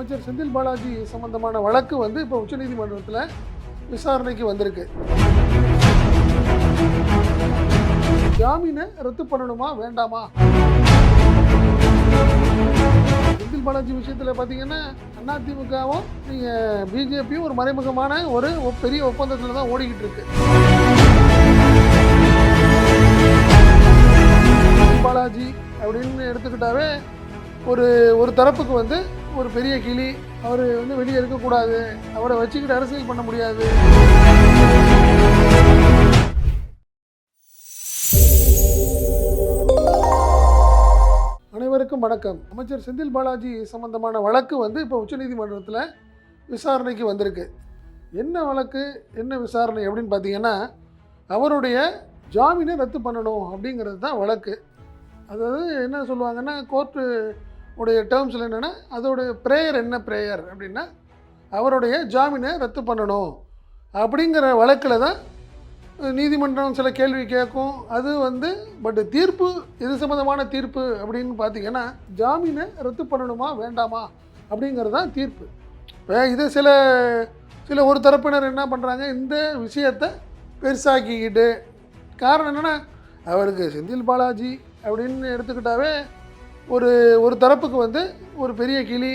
அமைச்சர் செந்தில் பாலாஜி சம்பந்தமான வழக்கு வந்து இப்போ உச்சநீதிமன்றத்தில் விசாரணைக்கு வந்திருக்கு. ஜாமீனை ரத்து பண்ணணுமா வேண்டாமா? செந்தில் பாலாஜி விஷயத்தில் பார்த்தீங்கன்னா அதிமுகவும் நீங்கள் பிஜேபியும் ஒரு மறைமுகமான ஒரு பெரிய ஒப்பந்தத்தில் தான் ஓடிக்கிட்டு இருக்கு. செந்தில் பாலாஜி அப்படின்னு எடுத்துக்கிட்டாவே ஒரு ஒரு தரப்புக்கு வந்து ஒரு பெரிய கிளி அவர் வந்து வெளியே இருக்கக்கூடாது. அவரை வச்சுக்கிட்டு அரசியல் பண்ண முடியாது. அனைவருக்கும் வணக்கம். அமைச்சர் செந்தில் பாலாஜி சம்பந்தமான வழக்கு வந்து இப்போ உச்சநீதிமன்றத்தில் விசாரணைக்கு வந்திருக்கு. என்ன வழக்கு என்ன விசாரணை அப்படின்னு பார்த்தீங்கன்னா அவருடைய ஜாமீனை ரத்து பண்ணணும் அப்படிங்கிறது தான் வழக்கு. அதாவது என்ன சொல்லுவாங்கன்னா கோர்ட்டு உடைய டேர்ம்ஸில் என்னென்னா அதோடைய ப்ரேயர் என்ன ப்ரேயர் அப்படின்னா அவருடைய ஜாமீனை ரத்து பண்ணணும். அப்படிங்கிற வழக்கில் தான் நீதிமன்றம் சில கேள்வி கேட்கும். அது வந்து பட் தீர்ப்பு இது சம்மந்தமான தீர்ப்பு அப்படின்னு பார்த்தீங்கன்னா ஜாமீனை ரத்து பண்ணணுமா வேண்டாமா அப்படிங்கிறது தான் தீர்ப்பு. இப்போ இது சில சில ஒரு தரப்பினர் என்ன பண்ணுறாங்க இந்த விஷயத்தை பெருசாக்கிக்கிட்டு காரணம் என்னென்னா அவருக்கு செந்தில் பாலாஜி அப்படின்னு எடுத்துக்கிட்டாவே ஒரு ஒரு தரப்புக்கு வந்து ஒரு பெரிய கிளி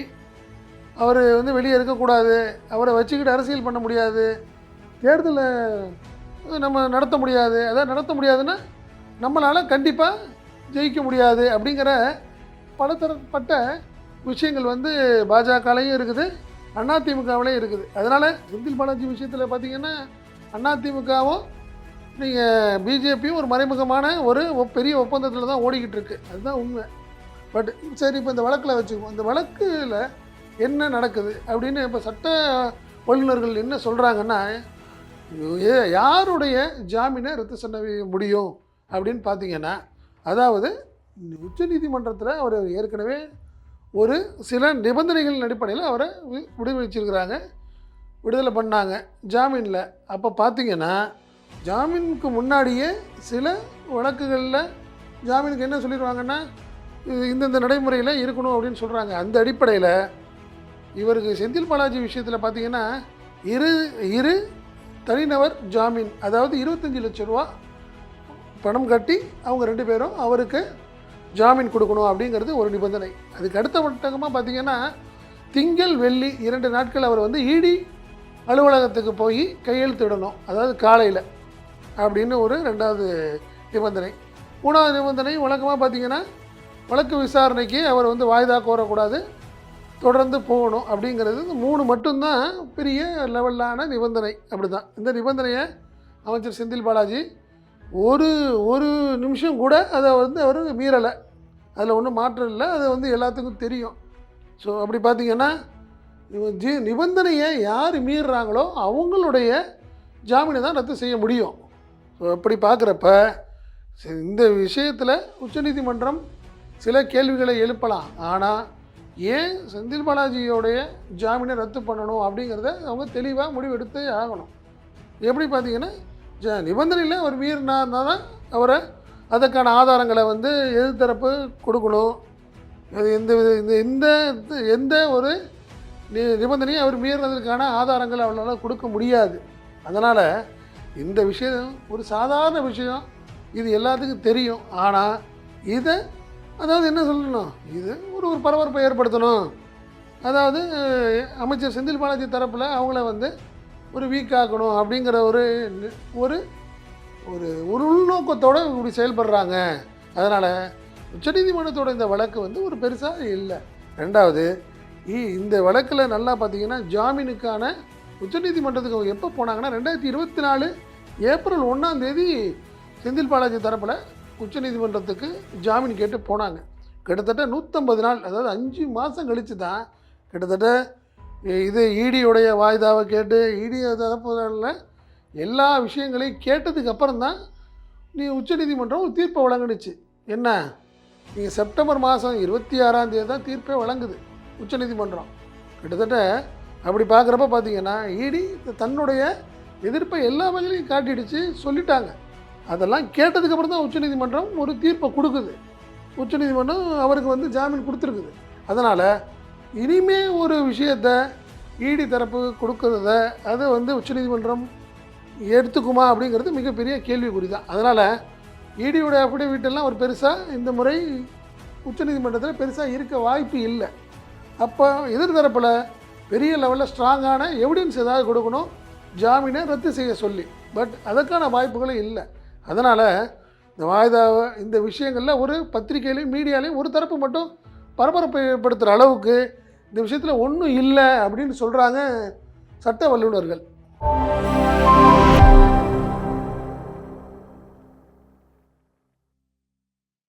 அவர் வந்து வெளியே இருக்கக்கூடாது அவரை வச்சுக்கிட்டு அரசியல் பண்ண முடியாது தேர்தலை நம்ம நடத்த முடியாது அதாவது நடத்த முடியாதுன்னா நம்மளால் கண்டிப்பாக ஜெயிக்க முடியாது அப்படிங்கிற பலதரப்பட்ட விஷயங்கள் வந்து பாஜகலையும் இருக்குது அதிமுகவிலையும் இருக்குது. அதனால் செந்தில் பாலாஜி விஷயத்தில் பார்த்திங்கன்னா அதிமுகவும் நீங்கள் பிஜேபியும் ஒரு மறைமுகமான ஒரு ஒ- பெரிய ஒப்பந்தத்தில் தான் ஓடிக்கிட்டு இருக்கு. அதுதான் உண்மை. பட் சரி இப்போ இந்த வழக்கில் வச்சுக்குவோம் இந்த வழக்கில் என்ன நடக்குது அப்படின்னு இப்போ சட்ட வல்லுநர்கள் என்ன சொல்கிறாங்கன்னா யாருடைய ஜாமீனை ரத்து செய்ய முடியும்? அப்படின்னு பார்த்தீங்கன்னா அதாவது உச்சநீதிமன்றத்தில் அவர் ஏற்கனவே ஒரு சில நிபந்தனைகளின் அடிப்படையில் அவரை வி- விடுவிச்சிருக்கிறாங்க விடுதலை பண்ணாங்க ஜாமீனில். அப்போ பார்த்தீங்கன்னா ஜாமீனுக்கு முன்னாடியே சில வழக்குகளில் ஜாமீனுக்கு என்ன சொல்லிடுவாங்கன்னா இது இந்தந்த நடைமுறையில் இருக்கணும் அப்படின்னு சொல்கிறாங்க அந்த அடிப்படையில் இவருக்கு செந்தில் பாலாஜி விஷயத்தில் பார்த்தீங்கன்னா இரு இரு தனிநபர் ஜாமீன் அதாவது இருபத்தஞ்சி லட்ச ரூபா பணம் கட்டி அவங்க ரெண்டு பேரும் அவருக்கு ஜாமீன் கொடுக்கணும் அப்படிங்கிறது ஒரு நிபந்தனை. அதுக்கு அடுத்த வட்டகமாக பார்த்தீங்கன்னா திங்கள் வெள்ளி இரண்டு நாட்கள் அவர் வந்து இடி அலுவலகத்துக்கு போய் கையெழுத்திடணும். அதாவது காலையில் அப்படின்னு ஒரு ரெண்டாவது நிபந்தனை. மூணாவது நிபந்தனை வழக்கமாக பார்த்தீங்கன்னா வழக்கு விசாரணைக்கு அவர் வந்து வாய்தா கோரக்கூடாது தொடர்ந்து போகணும் அப்படிங்கிறது இந்த மூணு மட்டும்தான் பெரிய லெவலான நிபந்தனை. அப்படி தான் இந்த நிபந்தனையை அமைச்சர் செந்தில் பாலாஜி ஒரு ஒரு நிமிஷம் கூட அதை வந்து அவர் மீறலை. அதில் ஒன்றும் மாற்றம் இல்லை. அது வந்து எல்லாத்துக்கும் தெரியும். ஸோ அப்படி பார்த்தீங்கன்னா ஜி நிபந்தனையை யார் மீறுறாங்களோ அவங்களுடைய ஜாமீனை தான் ரத்து செய்ய முடியும். ஸோ அப்படி பார்க்குறப்ப இந்த விஷயத்தில் உச்சநீதிமன்றம் சில கேள்விகளை எழுப்பலாம். ஆனால் ஏன் செந்தில் பாலாஜியோடைய ஜாமீனை ரத்து பண்ணணும் அப்படிங்கிறத அவங்க தெளிவாக முடிவெடுத்தே ஆகணும். எப்படி பார்த்தீங்கன்னா ஜ நிபந்தனையில் அவர் மீறினா தான் அவரை அதற்கான ஆதாரங்களை வந்து எதிர்த்தரப்பு கொடுக்கணும். அது எந்த வித இந்த எந்த எந்த ஒரு நி- நிபந்தனையும் அவர் மீறினதற்கான ஆதாரங்கள் அவளால் கொடுக்க முடியாது. அதனால் இந்த விஷயம் ஒரு சாதாரண விஷயம். இது எல்லாத்துக்கும் தெரியும். ஆனால் இதை அதாவது என்ன சொல்லணும்? இது ஒரு ஒரு பரபரப்பை ஏற்படுத்தணும். அதாவது அமைச்சர் செந்தில் பாலாஜி தரப்பில் அவங்கள வந்து ஒரு வீக் ஆக்கணும் அப்படிங்கிற ஒரு ஒரு ஒரு ஒரு உள்நோக்கத்தோடு இப்படி செயல்படுறாங்க. அதனால் உச்சநீதிமன்றத்தோட இந்த வழக்கு வந்து ஒரு பெருசாக இல்லை. ரெண்டாவது இ- இந்த வழக்கில் நல்லா பார்த்தீங்கன்னா ஜாமீனுக்கான உச்சநீதிமன்றத்துக்கு அவங்க எப்போ போனாங்கன்னா ரெண்டாயிரத்தி இருபத்தி நாலு ஏப்ரல் ஒன்றாம் தேதி செந்தில் பாலாஜி தரப்பில் உச்சநீதிமன்றத்துக்கு ஜாமீன் கேட்டு போனாங்க. கிட்டத்தட்ட நூற்றம்பது நாள் அதாவது அஞ்சு மாதம் கழித்து தான் கிட்டத்தட்ட இது ஈடியுடைய வாய்தாவை கேட்டு ஈடி தரப்புல எல்லா விஷயங்களையும் கேட்டதுக்கு அப்புறம் தான் நீ உச்சநீதிமன்றம் ஒரு தீர்ப்பை வழங்குனுச்சு. என்ன? நீங்கள் செப்டம்பர் மாதம் இருபத்தி ஆறாம் தேதி தான் தீர்ப்பே வழங்குது உச்சநீதிமன்றம். கிட்டத்தட்ட அப்படி பார்க்குறப்ப பார்த்தீங்கன்னா இடி தன்னுடைய எதிர்ப்பை எல்லா வகையிலையும் காட்டிடுச்சு சொல்லிட்டாங்க. அதெல்லாம் கேட்டதுக்கப்புறம் தான் உச்சநீதிமன்றம் ஒரு தீர்ப்பை கொடுக்குது. உச்சநீதிமன்றம் அவருக்கு வந்து ஜாமீன் கொடுத்துருக்குது. அதனால் இனிமே ஒரு விஷயத்த இடி தரப்பு கொடுக்கறத அதை வந்து உச்சநீதிமன்றம் எடுத்துக்குமா அப்படிங்கிறது மிகப்பெரிய கேள்விக்குறி தான். அதனால் இடியோட அஃபிடவிட்டெல்லாம் ஒரு பெருசாக இந்த முறை உச்சநீதிமன்றத்தில் பெருசாக இருக்க வாய்ப்பு இல்லை. அப்போ எதிர்தரப்பில் பெரிய லெவலில் ஸ்ட்ராங்கான எவிடன்ஸ் ஏதாவது கொடுக்கணும். ஜாமீனை ரத்து செய்ய சொல்லி. பட் அதற்கான வாய்ப்புகளும் இல்லை. அதனால் இந்த வாய்தாவை இந்த விஷயங்களில் ஒரு பத்திரிகையிலையும் மீடியாலையும் ஒரு தரப்பு மட்டும் பரபரப்பை ஏற்படுத்துகிற அளவுக்கு இந்த விஷயத்தில் ஒன்றும் இல்லை அப்படின்னு சொல்கிறாங்க சட்ட வல்லுநர்கள்.